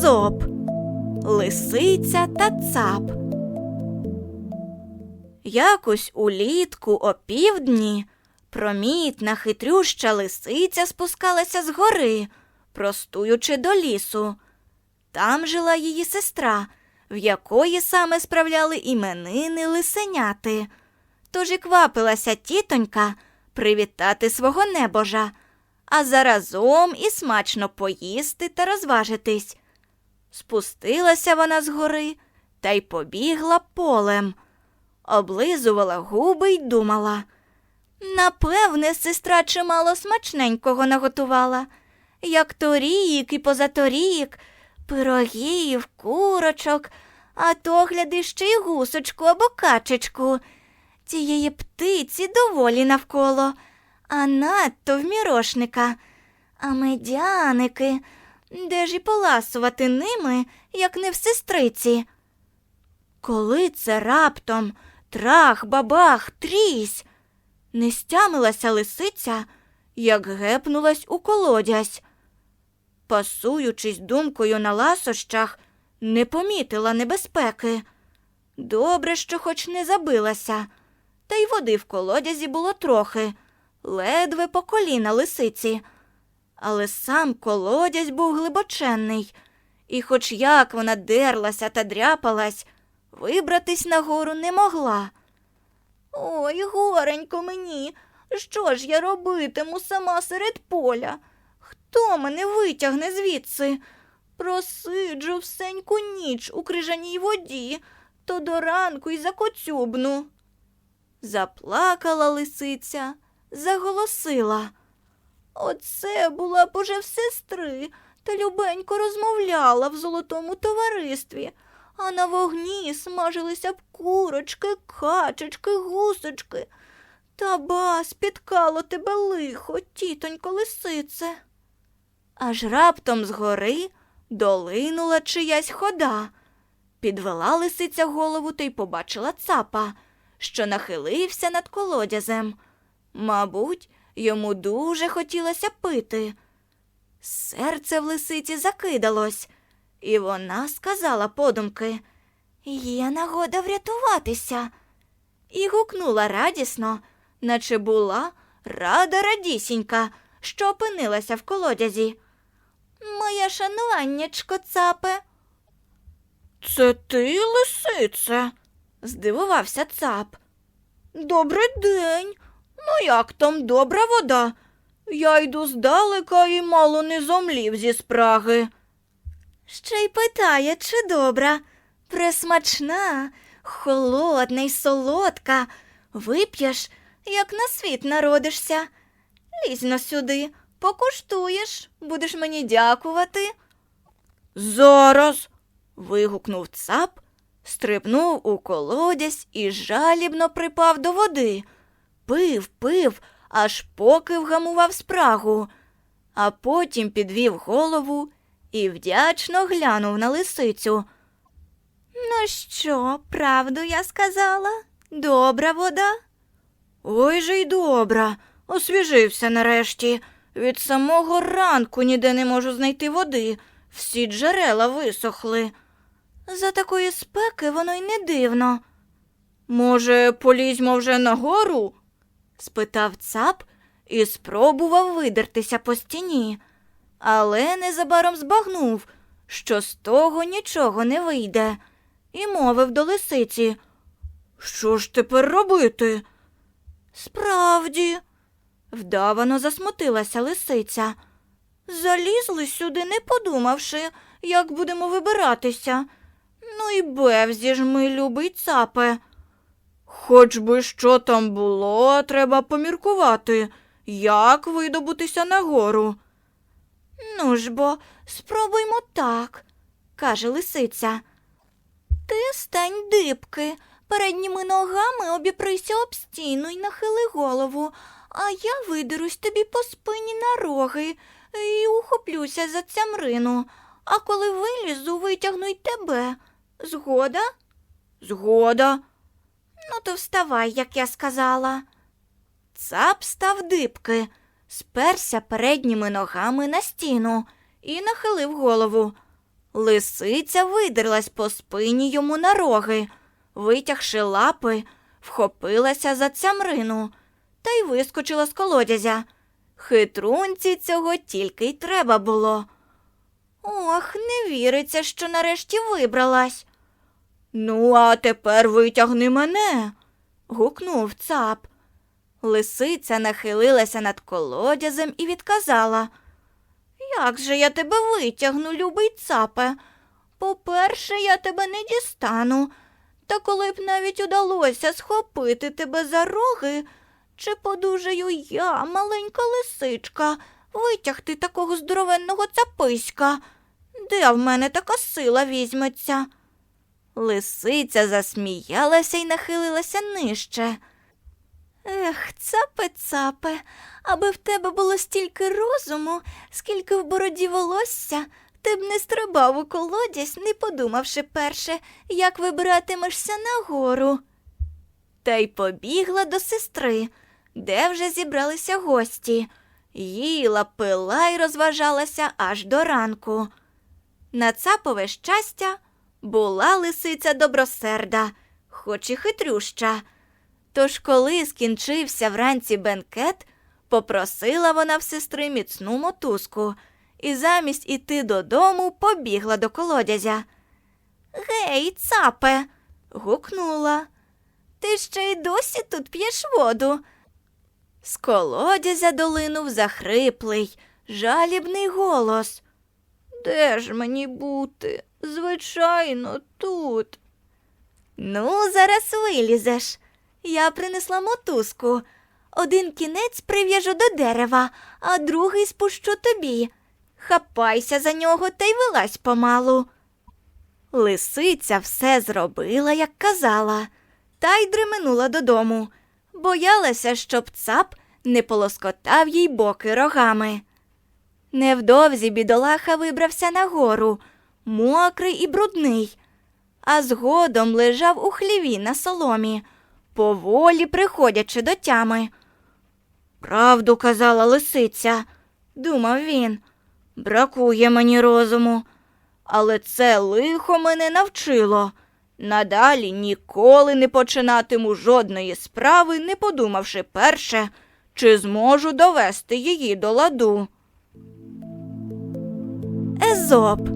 Езоп Лисиця та цап. Якось улітку опівдні промітна хитрюща лисиця спускалася з гори, простуючи до лісу. Там жила її сестра, в якої саме справляли іменини лисеняти. Тож і квапилася тітонька привітати свого небожа, а заразом і смачно поїсти та розважитись. Спустилася вона з гори та й побігла полем, облизувала губи й думала. Напевне, сестра чимало смачненького наготувала, як торік і позаторік, пирогів, курочок, а то гляди ще й гусочку або качечку. Цієї птиці доволі навколо, а надто в мірошника. А медяники, де ж і поласувати ними, як не в сестриці. Коли це раптом трах, бабах, трісь, не стямилася лисиця, як гепнулась у колодязь. Пасуючись думкою на ласощах, не помітила небезпеки. Добре, що хоч не забилася, та й води в колодязі було трохи, ледве по коліна лисиці. Але сам колодязь був глибоченний, і, хоч як вона дерлася та дряпалась, вибратись нагору не могла. Ой, горенько мені, що ж я робитиму сама серед поля? Хто мене витягне звідси? Просиджу всеньку ніч у крижаній воді, то до ранку й закоцюбну. Заплакала лисиця, заголосила. Оце була б уже в сестри, та любенько розмовляла в золотому товаристві, а на вогні смажилися б курочки, качечки, гусочки. Та ба, спіткало тебе лихо, тітонько лисице. Аж раптом згори долинула чиясь хода. Підвела лисиця голову та й побачила цапа, що нахилився над колодязем. Мабуть, йому дуже хотілося пити. Серце в лисиці закидалось, і вона сказала подумки Є нагода врятуватися. І гукнула радісно, наче була рада радісінька, що опинилася в колодязі. Моє шануваннячко, цапе. Це ти, лисице? здивувався цап. Добрий день. Ну, як там добра вода? Я йду здалека і мало не зомлів зі спраги. Ще й питає, чи добра, пресмачна, холодна й солодка. Вип'єш, як на світ народишся. Лізь но сюди, покуштуєш, будеш мені дякувати. Зараз. вигукнув цап, стрибнув у колодязь і жалібно припав до води. Пив, пив, аж поки вгамував спрагу, а потім підвів голову і вдячно глянув на лисицю. Ну що, правду я сказала? Добра вода? Ой же й добра, освіжився нарешті. Від самого ранку ніде не можу знайти води, всі джерела висохли. За такої спеки воно й не дивно. Може, полізьмо вже нагору? Спитав цап і спробував видертися по стіні, але незабаром збагнув, що з того нічого не вийде, і мовив до лисиці. Що ж тепер робити? Справді, вдавано засмутилася лисиця. Залізли сюди, не подумавши, як будемо вибиратися. Ну і бевзі ж ми, любий цапе. Хоч би що там було, треба поміркувати, як видобутися нагору. Ну ж бо, спробуймо так, каже лисиця. Ти стань дибки, передніми ногами обіприся об стіну й нахили голову, а я видерусь тобі по спині на роги і ухоплюся за цямрину, а коли вилізу, витягну й тебе. Згода? Згода. Ну, то вставай, як я сказала. Цап став дибки, сперся передніми ногами на стіну і нахилив голову. Лисиця видерлась по спині йому на роги, витягши лапи, вхопилася за цямрину та й вискочила з колодязя. Хитрунці цього тільки й треба було. Ох, не віриться, що нарешті вибралась. Ну, а тепер витягни мене. гукнув цап. Лисиця нахилилася над колодязем і відказала. Як же я тебе витягну, любий цапе? По-перше, я тебе не дістану. Та коли б навіть удалося схопити тебе за роги, чи подужаю я, маленька лисичка, витягти такого здоровенного цаписька? Де в мене така сила візьметься? Лисиця засміялася і нахилилася нижче. Ех, цапе, цапе, аби в тебе було стільки розуму, скільки в бороді волосся, ти б не стрибав у колодязь, не подумавши перше, як вибиратимешся нагору. Та й побігла до сестри, де вже зібралися гості. Їла, пила й розважалася аж до ранку. На цапове щастя була лисиця добросерда, хоч і хитрюща. Тож, коли скінчився вранці бенкет, попросила вона в сестри міцну мотузку і замість іти додому побігла до колодязя. Гей, цапе. гукнула. Ти ще й досі тут п'єш воду. З колодязя долинув захриплий, жалібний голос. Де ж мені бути? Звичайно, тут. Ну, зараз вилізеш. Я принесла мотузку. Один кінець прив'яжу до дерева, а другий спущу тобі. Хапайся за нього та й вилазь помалу. Лисиця все зробила, як казала, та й дременула додому. Боялася, щоб цап не полоскотав їй боки рогами. Невдовзі бідолаха вибрався нагору, мокрий і брудний, а згодом лежав у хліві на соломі, поволі приходячи до тями. Правду казала лисиця, думав він. Бракує мені розуму, але це лихо мене навчило. Надалі ніколи не починатиму жодної справи, не подумавши перше, чи зможу довести її до ладу. Езоп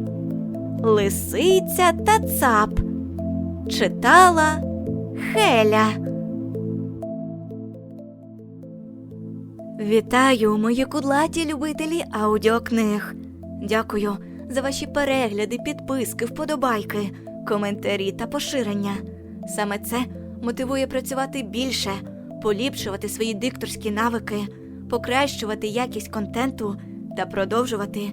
Лисиця та цап читала Хеля. Вітаю, мої кудлаті любителі аудіокниг. Дякую за ваші перегляди, підписки, вподобайки, коментарі та поширення. Саме це мотивує працювати більше, поліпшувати свої дикторські навики, покращувати якість контенту та продовжувати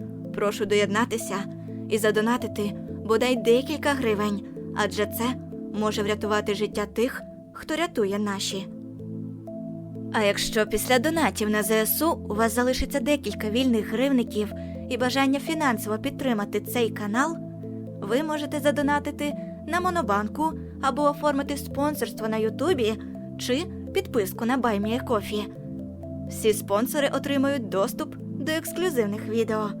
Прошу доєднатися і задонатити бодай декілька гривень, адже це може врятувати життя тих, хто рятує наші. А якщо після донатів на ЗСУ у вас залишиться декілька вільних гривників і бажання фінансово підтримати цей канал, ви можете задонатити на Монобанку або оформити спонсорство на Ютубі чи підписку на BuyMeACoffee. Всі спонсори отримають доступ до ексклюзивних відео.